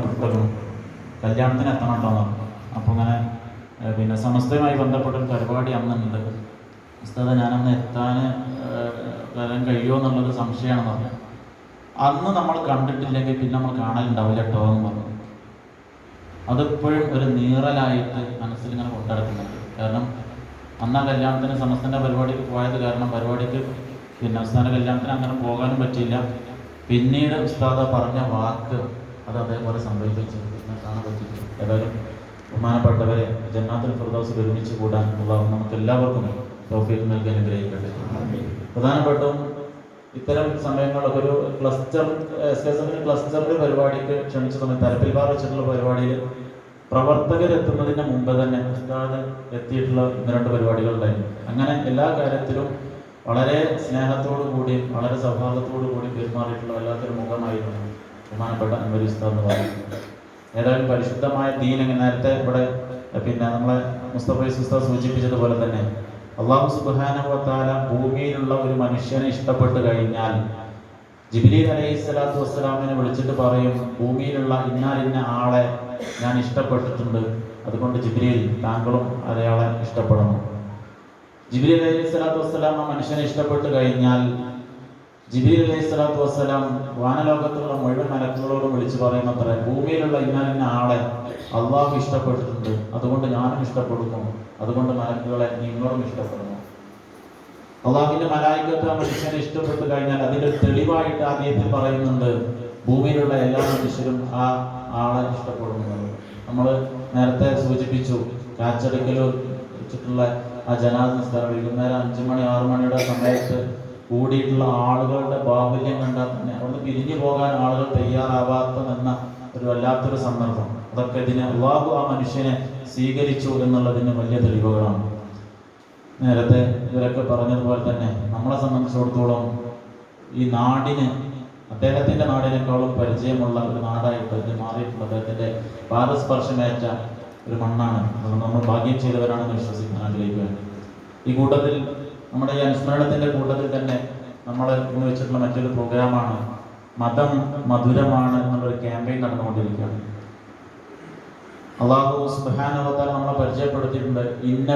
വിട്ടു കല്യാണത്തിന് എത്തണം കേട്ടോ അപ്പോൾ അങ്ങനെ പിന്നെ സമസ്തയുമായി ബന്ധപ്പെട്ടൊരു പരിപാടി അന്നുണ്ട്. ഉസ്താദ ഞാനന്ന് എത്താൻ വരാൻ കഴിയുമോ എന്നുള്ളത് സംശയമാണ് പറഞ്ഞു അന്ന് നമ്മൾ കണ്ടിട്ടില്ലെങ്കിൽ പിന്നെ നമ്മൾ കാണലുണ്ടാവില്ല കേട്ടോ എന്ന് പറഞ്ഞു. അതിപ്പോഴും ഒരു നീറലായിട്ട് മനസ്സിൽ ഇങ്ങനെ കൊണ്ടിടക്കുന്നുണ്ട്. കാരണം അന്നാ കല്യാണത്തിന് സമസ്തന്റെ പരിപാടിക്ക് പോയത് കാരണം പരിപാടിക്ക് പിന്നെ ഉസ്താദിന്റെ കല്യാണത്തിന് അങ്ങനെ പോകാനും പറ്റിയില്ല. പിന്നീട് ഉസ്താദ പറഞ്ഞ വാക്ക് അത് അതേപോലെ സംഭവിച്ചു എന്ന് കാണാൻ പറ്റി ഏതായാലും ബഹുമാനപ്പെട്ടവരെ ജന്നാത്തുൽ ഫിർദൗസിൽ ഒരുമിച്ച് കൂടാൻ ഉള്ള നമുക്ക് എല്ലാവർക്കും തൗഫീഖ് നൽകാൻ അനുഗ്രഹിക്കട്ടെ പ്രധാനപ്പെട്ടും ഇത്തരം സമയങ്ങളൊക്കെ ഒരു ക്ലസ്റ്റർ എസ് എസ് എഫിന് ക്ലസ്റ്ററിന്റെ പരിപാടിക്ക് ക്ഷണിച്ച സമയത്ത് തലപ്പിൽപാറ വെച്ചിട്ടുള്ള പരിപാടിയിൽ പ്രവർത്തകർ എത്തുന്നതിന് മുമ്പ് തന്നെ ഉസ്താദ് എത്തിയിട്ടുള്ള ഒന്ന് രണ്ട് പരിപാടികളുണ്ടായിരുന്നു അങ്ങനെ എല്ലാ കാര്യത്തിലും വളരെ സ്നേഹത്തോടു കൂടി വളരെ സൗഹാർദ്ദത്തോടു കൂടി പെരുമാറിയിട്ടുള്ള വല്ലാത്തൊരു മുഖമായിരുന്നു. ബഹുമാനപ്പെട്ട ഉസ്താദ് എന്ന് പറയുന്നത്. ഏതായാലും പരിശുദ്ധമായ ദീൻ എങ്ങനെ നേരത്തെ ഇവിടെ പിന്നെ നമ്മളെ മുസ്തഫ ഉസ്താദ് സൂചിപ്പിച്ചതുപോലെ തന്നെ അള്ളാഹു സുബാനവത്താല ഭൂമിയിലുള്ള ഒരു മനുഷ്യനെ ഇഷ്ടപ്പെട്ട് കഴിഞ്ഞാൽ ജിബിലി അലൈഹി സ്വലാത്തു വസ്സലാമിനെ വിളിച്ചിട്ട് പറയും ഭൂമിയിലുള്ള ഇന്നാൽ ഇന്ന ആളെ ഞാൻ ഇഷ്ടപ്പെട്ടിട്ടുണ്ട്. അതുകൊണ്ട് ജിബിലിയിൽ താങ്കളും അയാളെ ഇഷ്ടപ്പെടണം. ജിബിലി അലൈഹി സ്വലാത്തു വസ്സലാം ആ മനുഷ്യനെ ഇഷ്ടപ്പെട്ട് കഴിഞ്ഞാൽ ജിബിലി അലൈഹി സ്വലാത്തു വാനലോകത്തുള്ള മുഴുവൻ മലക്കുകളോടും വിളിച്ചു പറയുന്നത്ര ഭൂമിയിലുള്ള ഇന്ന ആളെ അള്ളാഹു ഇഷ്ടപ്പെട്ടിട്ടുണ്ട് അതുകൊണ്ട് ഞാനും ഇഷ്ടപ്പെടുന്നു അതുകൊണ്ട് മലക്കുകളെ നിങ്ങളും ഇഷ്ടപ്പെടുന്നു. അള്ളാഹുവിന്റെ മലായിക്കത്ത് ആ മനുഷ്യനെ ഇഷ്ടപ്പെട്ടു കഴിഞ്ഞാൽ അതിന്റെ തെളിവായിട്ട് ആദ്യത്തിൽ പറയുന്നുണ്ട് ഭൂമിയിലുള്ള എല്ലാ മനുഷ്യരും ആ ആളെ ഇഷ്ടപ്പെടുന്നത് നമ്മൾ നേരത്തെ സൂചിപ്പിച്ചു കാച്ചടിക്കൽ വെച്ചിട്ടുള്ള ആ ജനാദ നിസ്കാരം വൈകുന്നേരം അഞ്ചു മണി ആറു മണിയുടെ സമയത്ത് കൂടിയിട്ടുള്ള ആളുകളുടെ ബാഹുല്യം കണ്ടാൽ തന്നെ അതുകൊണ്ട് പിരിഞ്ഞു പോകാൻ ആളുകൾ തയ്യാറാവാത്തതെന്ന ഒരു വല്ലാത്തൊരു സന്ദർഭം. അതൊക്കെ ഇതിന് അള്ളാഹു ആ മനുഷ്യനെ സ്വീകരിച്ചു എന്നുള്ളതിന് വലിയ തെളിവുകളാണ്. നേരത്തെ ഇവരൊക്കെ പറഞ്ഞതുപോലെ തന്നെ നമ്മളെ സംബന്ധിച്ചിടത്തോളം ഈ നാടിന് അദ്ദേഹത്തിന്റെ നാടിനേക്കാളും പരിചയമുള്ള ഒരു നാടായിട്ട് ഇത് മാറിയിട്ടുള്ള അദ്ദേഹത്തിന്റെ പാദസ്പർശമേറ്റ ഒരു മണ്ണാണ്. നമ്മൾ ഭാഗ്യം ചെയ്തവരാണെന്ന് വിശ്വസിക്കുന്ന നാട്ടിലേക്ക് ഈ കൂട്ടത്തിൽ നമ്മുടെ ഈ അനുസ്മരണത്തിന്റെ കൂട്ടത്തിൽ തന്നെ നമ്മൾ ഇന്ന് വെച്ചിട്ടുള്ള മറ്റൊരു പ്രോഗ്രാമാണ് മതം മധുരമാണ് എന്നുള്ളൊരു ക്യാമ്പയിൻ നടന്നുകൊണ്ടിരിക്കുകയാണ്. അള്ളാഹു സുഹാനവത്താൽ നമ്മളെ പരിചയപ്പെടുത്തിയിട്ടുണ്ട്. ഇന്ന